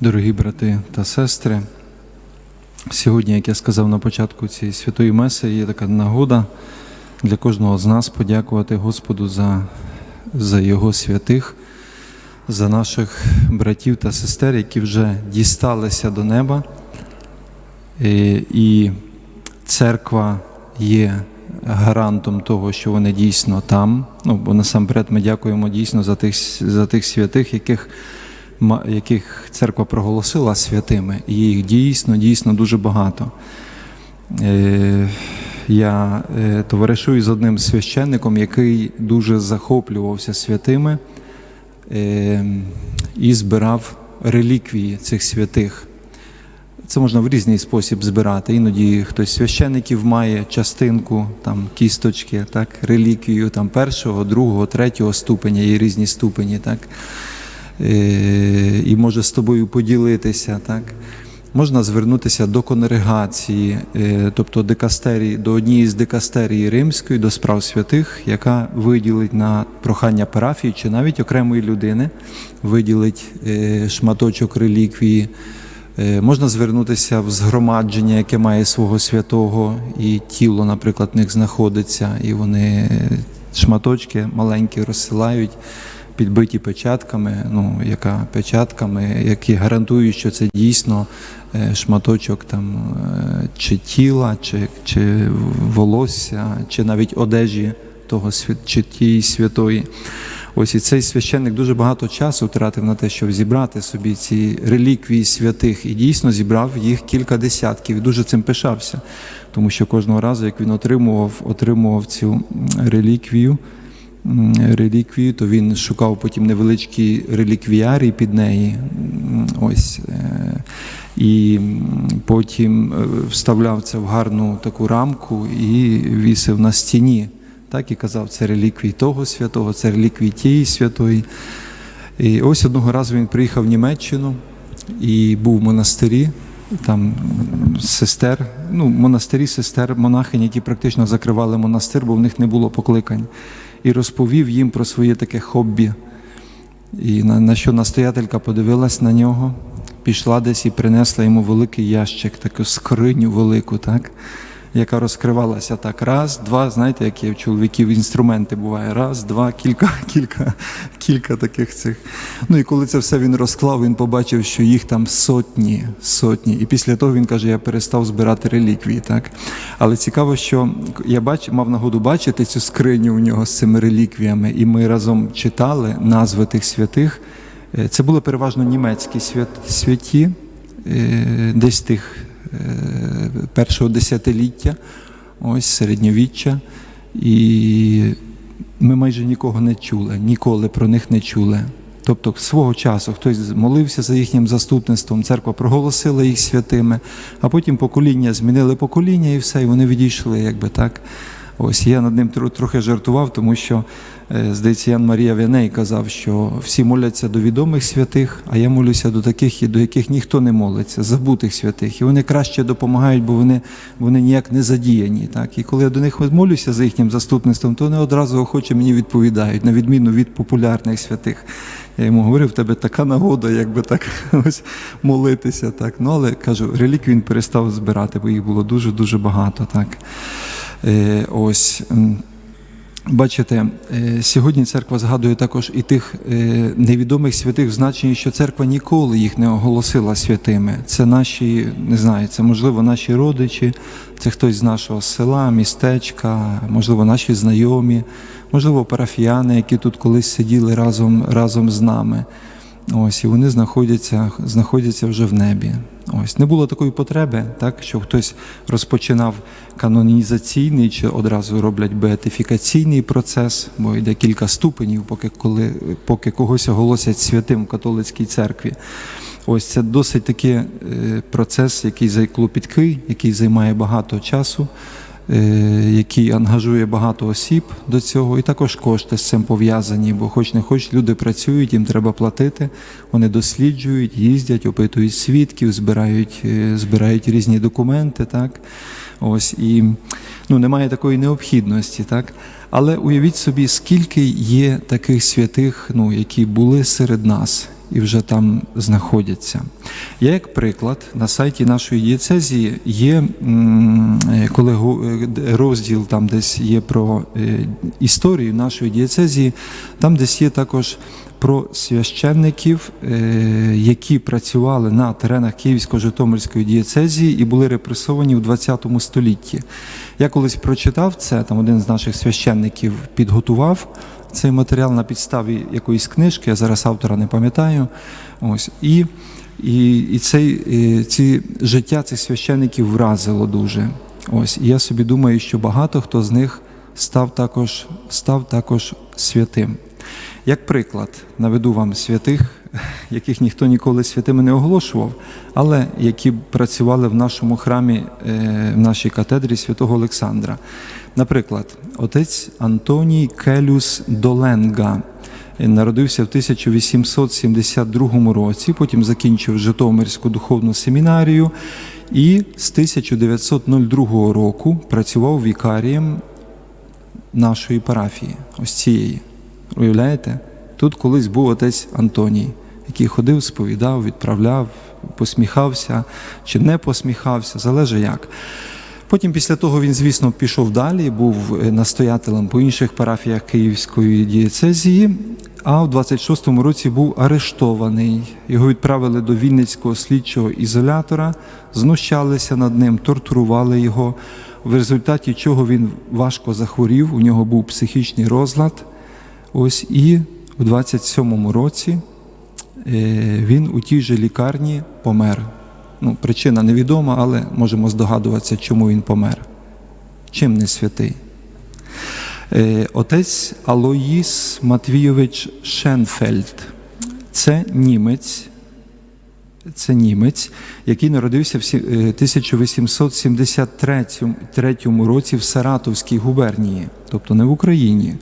Дорогі брати та сестри, сьогодні, як я сказав на початку цієї святої меси, є така нагода для кожного з нас подякувати Господу за, за Його святих, за наших братів та сестер, які вже дісталися до неба. Е, І церква є гарантом того, що вони дійсно там. Ну, бо насамперед ми дякуємо дійсно за тих, за тих святих, яких яких церква проголосила святими, і їх дійсно, дійсно дуже багато. Е, Я е, товаришую з одним священником, який дуже захоплювався святими е, і збирав реліквії цих святих. Це можна в різний спосіб збирати. Іноді хтось з священників має частинку, там кісточки, так, реліквію там першого, другого, третього ступеня, є різні ступені, так, і може з тобою поділитися. Так. Можна звернутися до конгрегації, е, тобто дикастерії, до однієї з дикастерії римської, до справ святих, яка виділить на прохання парафії чи навіть окремої людини, виділить е, шматочок реліквії. Е, Можна звернутися в згромадження, яке має свого святого, і тіло, наприклад, в них знаходиться, і вони е, шматочки маленькі розсилають, підбиті печатками, ну, яка печатками, які гарантують, що це дійсно е, шматочок там, е, чи тіла, чи, чи волосся, чи навіть одежі того чи тієї святої. Ось і цей священник дуже багато часу втратив на те, щоб зібрати собі ці реліквії святих, і дійсно зібрав їх кілька десятків. Дуже цим пишався, тому що кожного разу, як він отримував, отримував цю реліквію, реліквію, то він шукав потім невеличкий реліквіарій під неї. Ось. е, І потім е, вставляв це в гарну таку рамку і вісив на стіні. Так і казав, це реліквії того святого, це реліквії тієї святої. І ось одного разу він приїхав в Німеччину і був в монастирі, там сестер, ну, монастирі сестер, монахинь, які практично закривали монастир, бо в них не було покликань. І розповів їм про своє таке хобі. І на, на що настоятелька подивилась на нього, пішла десь і принесла йому великий ящик, таку скриню велику, так? Яка розкривалася так. Раз, два, знаєте, які в чоловіків інструменти буває. Раз, два, кілька, кілька, кілька таких цих. Ну і коли це все він розклав, він побачив, що їх там сотні, сотні. І після того він каже, я перестав збирати реліквії. Так? Але цікаво, що я бач, мав нагоду бачити цю скриню у нього з цими реліквіями, і ми разом читали назви тих святих. Е, Це були переважно німецькі свят, святі, е, десь тих е, першого десятиліття, ось середньовіччя. І ми майже нікого не чули, ніколи про них не чули. Тобто свого часу хтось молився за їхнім заступництвом, церква проголосила їх святими, а потім покоління змінили покоління і все, і вони відійшли, якби так. Ось я над ним трохи жартував, тому що, е, здається, Ян Марія Веней казав, що всі моляться до відомих святих, а я молюся до таких, до яких ніхто не молиться, забутих святих. І вони краще допомагають, бо вони, вони ніяк не задіяні. Так? І коли я до них молюся за їхнім заступництвом, то вони одразу охоче мені відповідають, на відміну від популярних святих. Я йому говорив, в тебе така нагода, якби так ось молитися. Так. Ну, але кажу, реліквій він перестав збирати, бо їх було дуже-дуже багато. Так. Е, ось. Бачите, е, сьогодні церква згадує також і тих е, невідомих святих в значенні, що церква ніколи їх не оголосила святими. Це наші, не знаю, це можливо наші родичі, це хтось з нашого села, містечка, можливо, наші знайомі, можливо, парафіяни, які тут колись сиділи разом, разом з нами. Ось, і вони знаходяться, знаходяться вже в небі. Ось не було такої потреби, так що хтось розпочинав канонізаційний чи одразу роблять беатифікаційний процес, бо йде кілька ступенів, поки коли поки когось оголосять святим в католицькій церкві. Ось це досить такий е, процес, який зайклопіткий, який займає багато часу, який ангажує багато осіб до цього, і також кошти з цим пов'язані, бо хоч не хоч люди працюють, їм треба платити, вони досліджують, їздять, опитують свідків, збирають, е, збирають різні документи. Так? Ось, і ну, немає такої необхідності. Так? Але уявіть собі, скільки є таких святих, ну, які були серед нас, і вже там знаходяться. Я, як приклад, на сайті нашої дієцезії є, е, коли е, розділ там десь є про е, історію нашої дієцезії, там десь є також про священників, е, які працювали на теренах Київсько-Житомирської дієцезії і були репресовані в 20 столітті. Я колись прочитав це, там один з наших священників підготував цей матеріал на підставі якоїсь книжки, я зараз автора не пам'ятаю. Ось, і, і, і цей, і ці життя цих священників вразило дуже. Ось, і я собі думаю, що багато хто з них став також, став також святим. Як приклад, наведу вам святих, яких ніхто ніколи святими не оголошував, але які працювали в нашому храмі, е, в нашій катедрі святого Олександра. Наприклад, отець Антоній Келюс Доленга народився в 1872 році, потім закінчив Житомирську духовну семінарію і з 1902 року працював вікарієм нашої парафії, ось цієї. Уявляєте? Тут колись був отець Антоній, який ходив, сповідав, відправляв, посміхався чи не посміхався, залежить як. Потім після того він, звісно, пішов далі, був настоятелем по інших парафіях Київської дієцезії, а в 26-му році був арештований. Його відправили до Вінницького слідчого ізолятора, знущалися над ним, тортурували його, в результаті чого він важко захворів, у нього був психічний розлад. Ось і в 27-му році е, він у тій же лікарні помер. Ну, причина невідома, але можемо здогадуватися, чому він помер. Чим не святий? Е, Отець Алоїс Матвійович Шенфельд. Це німець, це німець, який народився в е, 1873 році в Саратовській губернії, тобто не в Україні.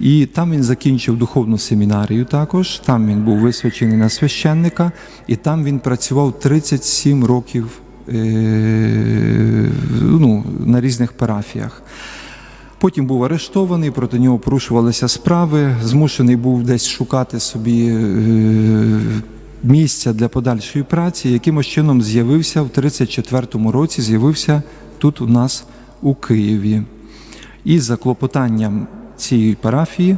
І там він закінчив духовну семінарію також, там він був висвячений на священника, і там він працював 37 років е, ну, на різних парафіях. Потім був арештований, проти нього порушувалися справи, змушений був десь шукати собі е, місця для подальшої праці. Якимось чином з'явився в 34-му році, з'явився тут у нас у Києві. І за клопотанням цієї парафії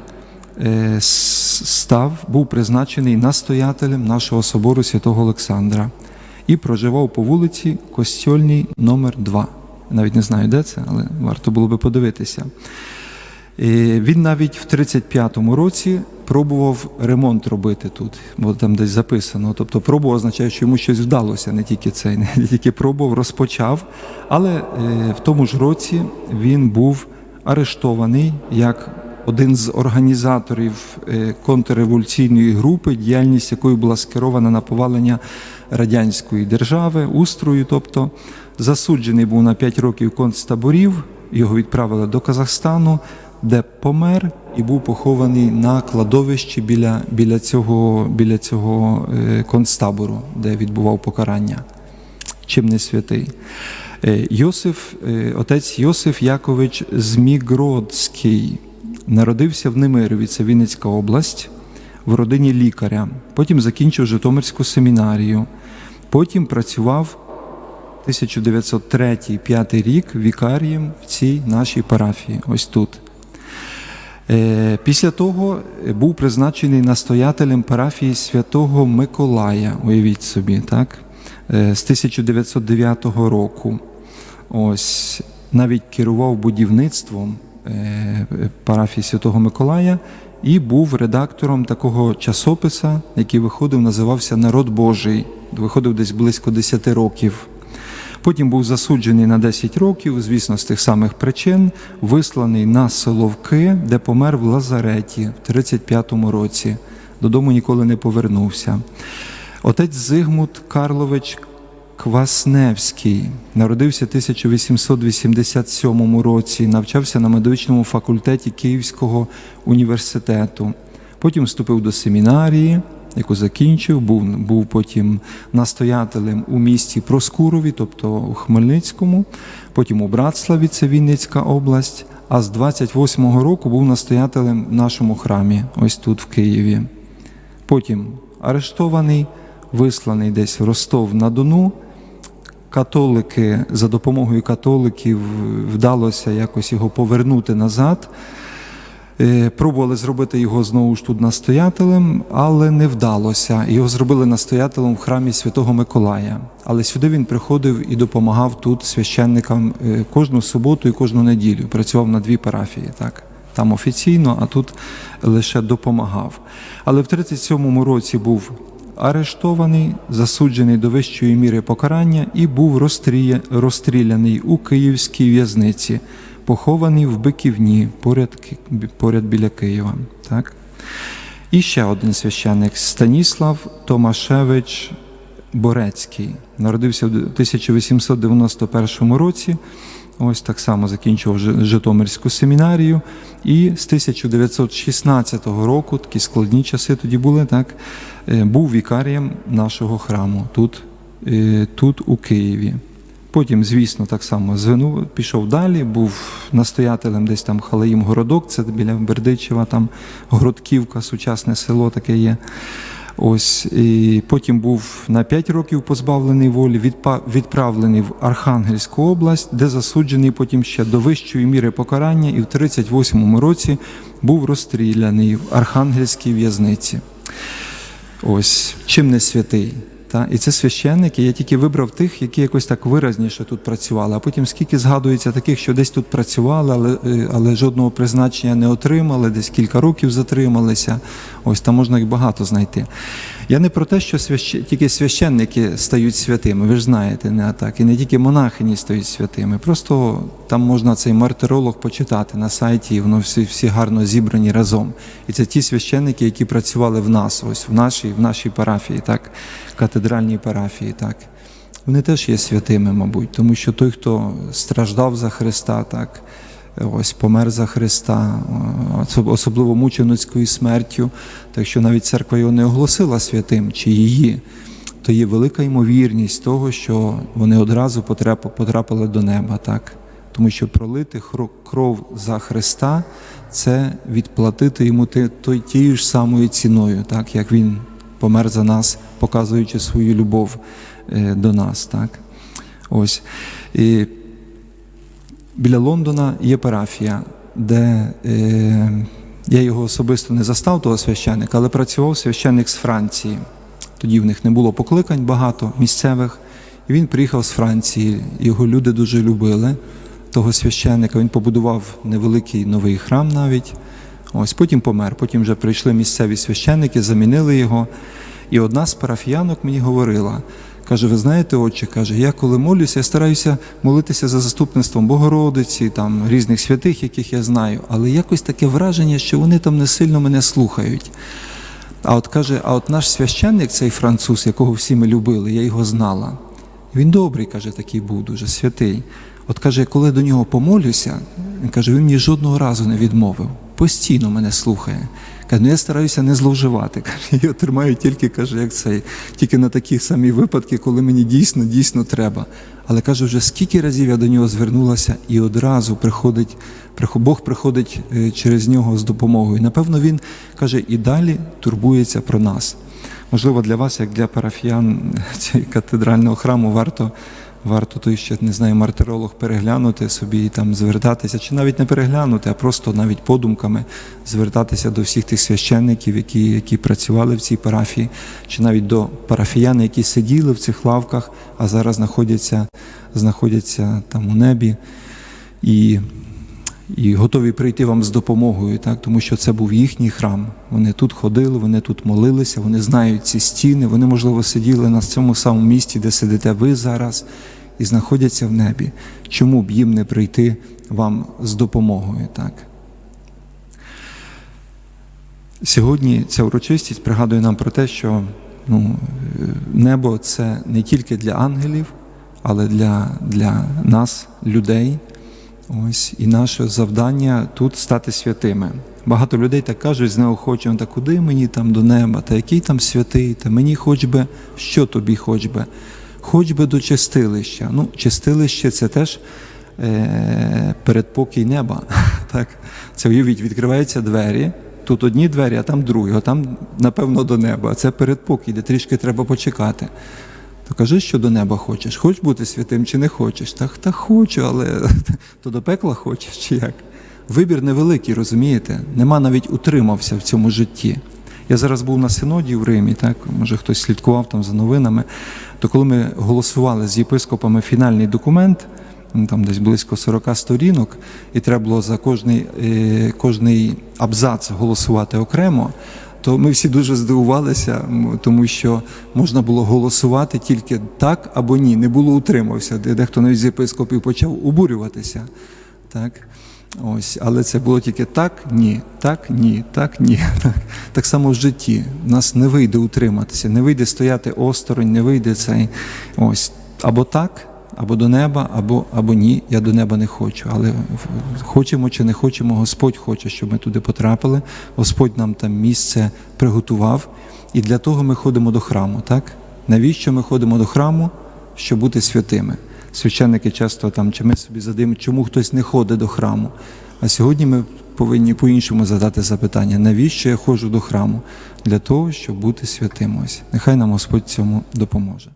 е, став, був призначений настоятелем нашого собору святого Олександра і проживав по вулиці Костьольній номер 2 Навіть не знаю, де це, але варто було би подивитися. Е, Він навіть в 35-му році пробував ремонт робити тут, бо там десь записано. Тобто пробував означає, що йому щось вдалося, не тільки цей, не тільки пробував, розпочав. Але е, в тому ж році він був арештований як один з організаторів е, контрреволюційної групи, діяльність якої була скерована на повалення радянської держави, устрою, тобто засуджений був на 5 років концтаборів, його відправили до Казахстану, де помер і був похований на кладовищі біля, біля цього, біля цього е, концтабору, де відбував покарання. Чим не святий. Е, Йосиф, е, отець Йосиф Якович Змігродський народився в Немирові, це Вінницька область, в родині лікаря. Потім закінчив Житомирську семінарію. Потім працював 1903-5 рік вікарієм в цій нашій парафії, ось тут. Е, Після того був призначений настоятелем парафії святого Миколая, уявіть собі, так? З 1909 року. Ось навіть керував будівництвом е, парафії Святого Миколая і був редактором такого часописа, який виходив, називався Народ Божий. Виходив десь близько 10 років. Потім був засуджений на 10 років, звісно, з тих самих причин, висланий на Соловки, де помер в Лазареті в 35-му році. Додому ніколи не повернувся. Отець Зигмут Карлович Квасневський народився в 1887 році, навчався на медичному факультеті Київського університету. Потім вступив до семінарії, яку закінчив, був, був потім настоятелем у місті Проскурові, тобто у Хмельницькому, потім у Братславі, це Вінницька область, а з 28-го року був настоятелем в нашому храмі, ось тут, в Києві. Потім арештований, висланий десь в Ростов на Дону. Католики за допомогою католиків вдалося якось його повернути назад. Е, Пробували зробити його знову ж тут настоятелем, але не вдалося. Його зробили настоятелем в храмі Святого Миколая. Але сюди він приходив і допомагав тут священникам е, кожну суботу і кожну неділю. Працював на дві парафії. Так. Там офіційно, а тут лише допомагав. Але в 37-му році був арештований, засуджений до вищої міри покарання і був розстріля- розстріляний у київській в'язниці, похований в Биківні поряд, поряд біля Києва. Так? І ще один священник Станіслав Томашевич Борецький. Народився в 1891 році. Ось так само закінчував Житомирську семінарію. І з 1916 року, такі складні часи тоді були, так, е, був вікарієм нашого храму тут, е, тут у Києві. Потім, звісно, так само звину, пішов далі, був настоятелем десь там Халаїм Городок, це біля Бердичева, там Городківка, сучасне село таке є. Ось і потім був на 5 років позбавлений волі, відправлений в Архангельську область, де засуджений потім ще до вищої міри покарання, і в 38-му році був розстріляний в Архангельській в'язниці. Ось чим не святий. Та? І це священники. Я тільки вибрав тих, які якось так виразніше тут працювали. А потім скільки згадується таких, що десь тут працювали, але, е, але жодного призначення не отримали, десь кілька років затрималися. Ось там можна їх багато знайти. Я не про те, що свящ... тільки священники стають святими, ви ж знаєте, не так. І не тільки монахині стають святими. Просто там можна цей мартиролог почитати на сайті, і воно всі, всі гарно зібрані разом. І це ті священники, які працювали в нас, ось в нашій, в нашій парафії, так, катедральній парафії, так. Вони теж є святими, мабуть, тому що той, хто страждав за Христа, так, ось помер за Христа, особливо мученицькою смертю, так що навіть церква його не оголосила святим чи її, то є велика ймовірність того, що вони одразу потрапили до неба, так. Тому що пролити кров за Христа це відплатити йому тією ж самою ціною, так як він помер за нас, показуючи свою любов е, до нас. Так? Ось. І біля Лондона є парафія, де е, я його особисто не застав, того священника, але працював священник з Франції. Тоді в них не було покликань багато місцевих. І він приїхав з Франції. Його люди дуже любили того священника. Він побудував невеликий новий храм навіть. Ось потім помер. Потім вже прийшли місцеві священники, замінили його. І одна з парафіянок мені говорила: каже: Ви знаєте, отче, каже, я коли молюся, я стараюся молитися за заступництвом Богородиці, там різних святих, яких я знаю, але якось таке враження, що вони там не сильно мене слухають. А от каже, а от наш священник, цей француз, якого всі ми любили, я його знала. Він добрий, каже, такий був, дуже святий. От каже, коли до нього помолюся, він каже, він мені жодного разу не відмовив. Постійно мене слухає. Каже, ну я стараюся не зловживати. Каже, я тримаю тільки, каже, як цей, тільки на такі самі випадки, коли мені дійсно, дійсно треба. Але каже, вже скільки разів я до нього звернулася, і одразу приходить, Бог приходить е, через нього з допомогою. Напевно, він каже, і далі турбується про нас. Можливо, для вас, як для парафіян цього катедрального храму, варто, варто той ще не знаю, мартиролог переглянути собі і там звертатися, чи навіть не переглянути, а просто навіть подумками звертатися до всіх тих священників, які, які працювали в цій парафії, чи навіть до парафіян, які сиділи в цих лавках, а зараз знаходяться, знаходяться там у небі. І і готові прийти вам з допомогою, так? тому що це був їхній храм. Вони тут ходили, вони тут молилися, вони знають ці стіни, вони, можливо, сиділи на цьому самому місці, де сидите ви зараз, і знаходяться в небі. Чому б їм не прийти вам з допомогою? Так? Сьогодні ця урочистість пригадує нам про те, що ну, небо це не тільки для ангелів, але для, для нас, людей. Ось і наше завдання тут стати святими. Багато людей так кажуть знеохочено, та куди мені там до неба, та який там святий, та мені хоч би, що тобі хоч би, хоч би до чистилища. Ну, чистилище це теж е, передпокій неба. Так? Це уявіть, відкриваються двері, Тут одні двері, а там другі, а там, напевно, до неба. Це передпокій, де трішки треба почекати. То кажи, що до неба хочеш. Хочеш бути святим чи не хочеш? Так, та хочу, але то до пекла хочеш чи як? Вибір невеликий, розумієте? Нема навіть утримався в цьому житті. Я зараз був на синоді в Римі, так може хтось слідкував там за новинами. То коли ми голосували з єпископами фінальний документ, ну, там десь близько 40 сторінок, і треба було за кожний, е, кожний абзац голосувати окремо, то ми всі дуже здивувалися, тому що можна було голосувати тільки так або ні. Не було утримався. Дехто навіть з єпископів почав обурюватися. Так? Ось, але це було тільки так, ні, так, ні, так, ні. Так, так само в житті. Нас не вийде утриматися, не вийде стояти осторонь, не вийде цей. Ось або так, або до неба, або, або ні. Я до неба не хочу. Але хочемо чи не хочемо, Господь хоче, щоб ми туди потрапили. Господь нам там місце приготував. І для того ми ходимо до храму. Так? Навіщо ми ходимо до храму? Щоб бути святими. Священники часто там чи ми собі задаємо, чому хтось не ходить до храму. А сьогодні ми повинні по-іншому задати запитання, навіщо я ходжу до храму? Для того, щоб бути святим. Ось. Нехай нам Господь цьому допоможе.